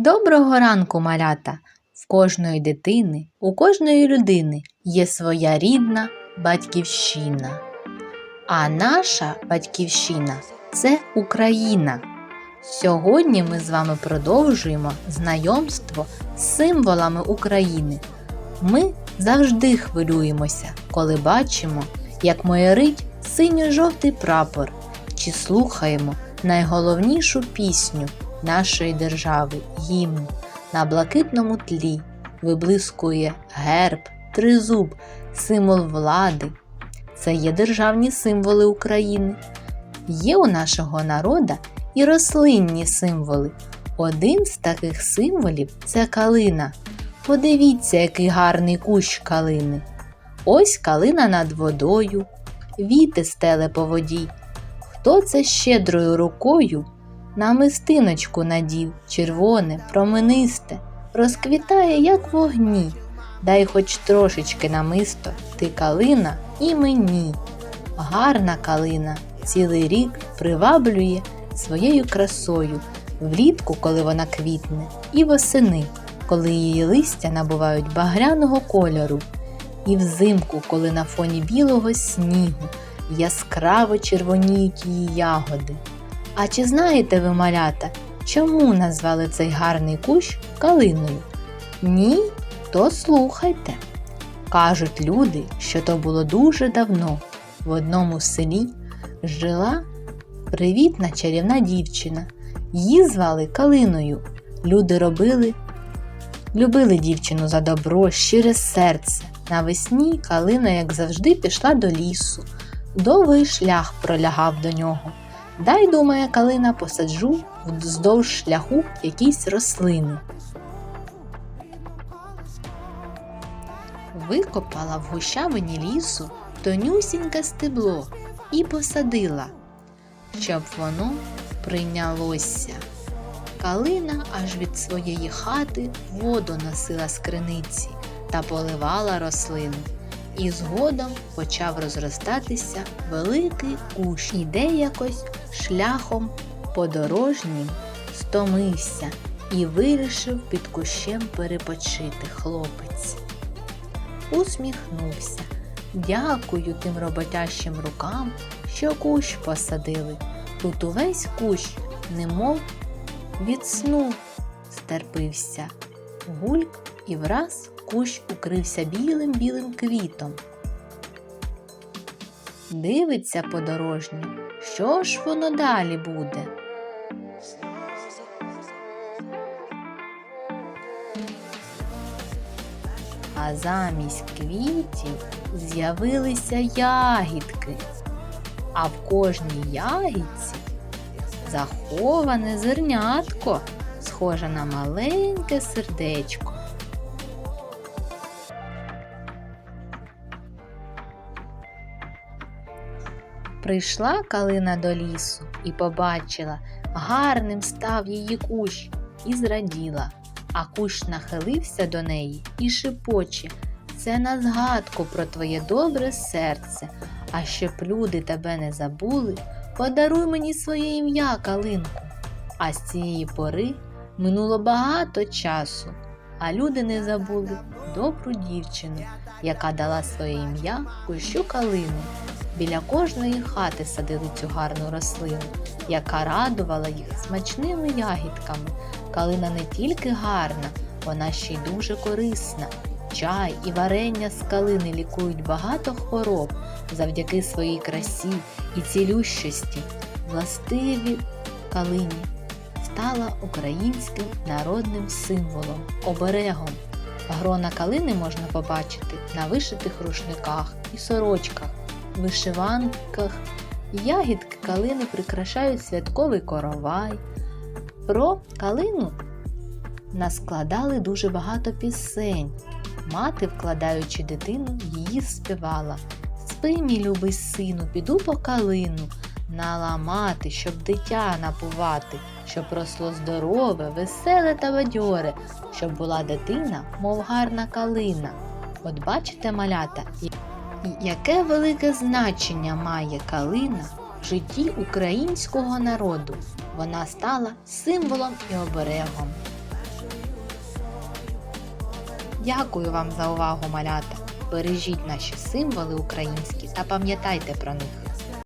Доброго ранку, малята! В кожної дитини, у кожної людини є своя рідна батьківщина. А наша батьківщина це Україна. Сьогодні ми з вами продовжуємо знайомство з символами України. Ми завжди хвилюємося, коли бачимо, як майорить синьо-жовтий прапор, чи слухаємо найголовнішу пісню нашої держави гімн. На блакитному тлі виблискує герб, тризуб, символ влади. Це є державні символи України. Є у нашого народа і рослинні символи. Один з таких символів це калина. Подивіться, який гарний кущ калини. Ось калина над водою, віти стеле по воді. Хто це щедрою рукою намистиночку надів, червоне, променисте, розквітає, як вогні. Дай хоч трошечки намисто, ти калина і мені. Гарна калина цілий рік приваблює своєю красою, влітку, коли вона квітне, і восени, коли її листя набувають багряного кольору, і взимку, коли на фоні білого снігу яскраво червоніють її ягоди. А чи знаєте ви, малята, чому назвали цей гарний кущ калиною? Ні, то слухайте. Кажуть люди, що то було дуже давно. В одному селі жила привітна чарівна дівчина. Її звали Калиною. Люди робили, любили дівчину за добро, щире серце. Навесні Калина, як завжди, пішла до лісу. Довгий шлях пролягав до нього. Дай, думає Калина, посаджу вздовж шляху якісь рослини. Викопала в гущавині лісу тонюсіньке стебло і посадила, щоб воно прийнялося. Калина аж від своєї хати воду носила з криниці та поливала рослину. І згодом почав розростатися великий кущ. Іде якось шляхом подорожнім стомився і вирішив під кущем перепочити хлопець. Усміхнувся. Дякую тим роботящим рукам, що кущ посадили. Тут увесь кущ, немов від сну стерпився. Гульк і враз кущ укрився білим білим квітом. Дивиться подорожній, що ж воно далі буде. А замість квітів з'явилися ягідки, а в кожній ягідці заховане зернятко, схоже на маленьке сердечко. Прийшла калина до лісу і побачила, гарним став її кущ і зраділа, а кущ нахилився до неї і шепоче це на згадку про твоє добре серце, а щоб люди тебе не забули, подаруй мені своє ім'я, калинку. А з цієї пори минуло багато часу, а люди не забули добру дівчину, яка дала своє ім'я кущу калину. Біля кожної хати садили цю гарну рослину, яка радувала їх смачними ягідками. Калина не тільки гарна, вона ще й дуже корисна. Чай і варення з калини лікують багато хвороб завдяки своїй красі і цілющості. Властиві калині стала українським народним символом, оберегом. Грона калини можна побачити на вишитих рушниках і сорочках вишиванках ягідки калини прикрашають святковий коровай. Про калину наскладали дуже багато пісень. Мати, вкладаючи дитину, її співала. Спи, мій любий сину, піду по калину, наламати, щоб дитя напувати, щоб росло здорове, веселе та бадьоре, щоб була дитина, мов гарна калина. От бачите, малята, яке велике значення має калина в житті українського народу? Вона стала символом і оберегом. Дякую вам за увагу, малята! Бережіть наші символи українські та пам'ятайте про них.